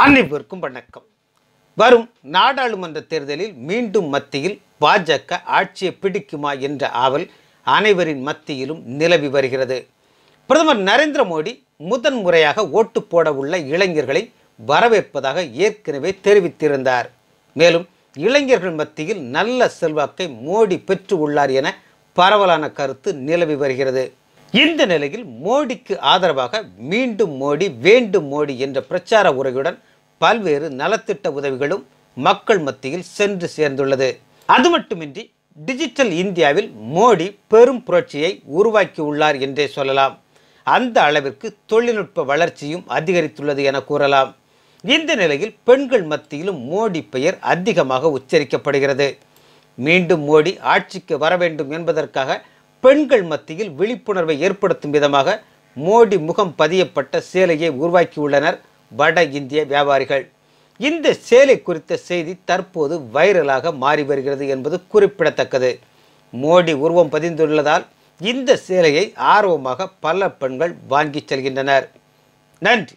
அனைவருக்கும் வணக்கம். வரும் நாடாளுமன்ற தேர்தலில் மீண்டும் மத்தியில் பாஜக ஆட்சியை பிடிக்குமா என்ற ஆவல் அனைவரின் மத்தியிலும் நிலவி வருகிறது. பிரதமர் நரேந்திர மோடி முதன் முறையாக ஓட்டு போட உள்ள இளைஞர்களை வரவேற்பதாக ஏற்கனவே தெரிவித்திருந்தார். மேலும் இளைஞர்கள் மத்தியில் நல்ல செல்வாக்கை மோடி பெற்று உள்ளார் என பரவலான கருத்து நிலவி வருகிறது. இந்த நிலையில் மோடிக்கு ஆதரவாக மீண்டும் மோடி வேண்டும் மோடி என்ற பிரச்சார உரையுடன் பல்வேறு நலத்திட்ட உதவிகளும் மக்கள் மத்தியில் சென்று சேர்ந்துள்ளது. அது மட்டுமின்றி டிஜிட்டல் இந்தியாவில் மோடி பெரும் புரட்சியை உருவாக்கியுள்ளார் என்றே சொல்லலாம். அந்த அளவிற்கு தொழில்நுட்ப வளர்ச்சியும் அதிகரித்துள்ளது என கூறலாம். இந்த நிலையில் பெண்கள் மத்தியிலும் மோடி பெயர் அதிகமாக உச்சரிக்கப்படுகிறது. மீண்டும் மோடி ஆட்சிக்கு வர வேண்டும் என்பதற்காக பெண்கள் மத்தியில் விழிப்புணர்வை ஏற்படுத்தும் விதமாக மோடி முகம் பதியப்பட்ட சேலையை உருவாக்கியுள்ளனர். வட இந்திய வியாபாரிகள். இந்த சேலை குறித்த செய்தி தற்போது வைரலாக மாறி வருகிறது என்பது குறிப்பிடத்தக்கது. மோடி உருவம் பதிந்துள்ளதால் இந்த சேலையை ஆர்வமாக பல பெண்கள் வாங்கிச் செல்கின்றனர். நன்றி.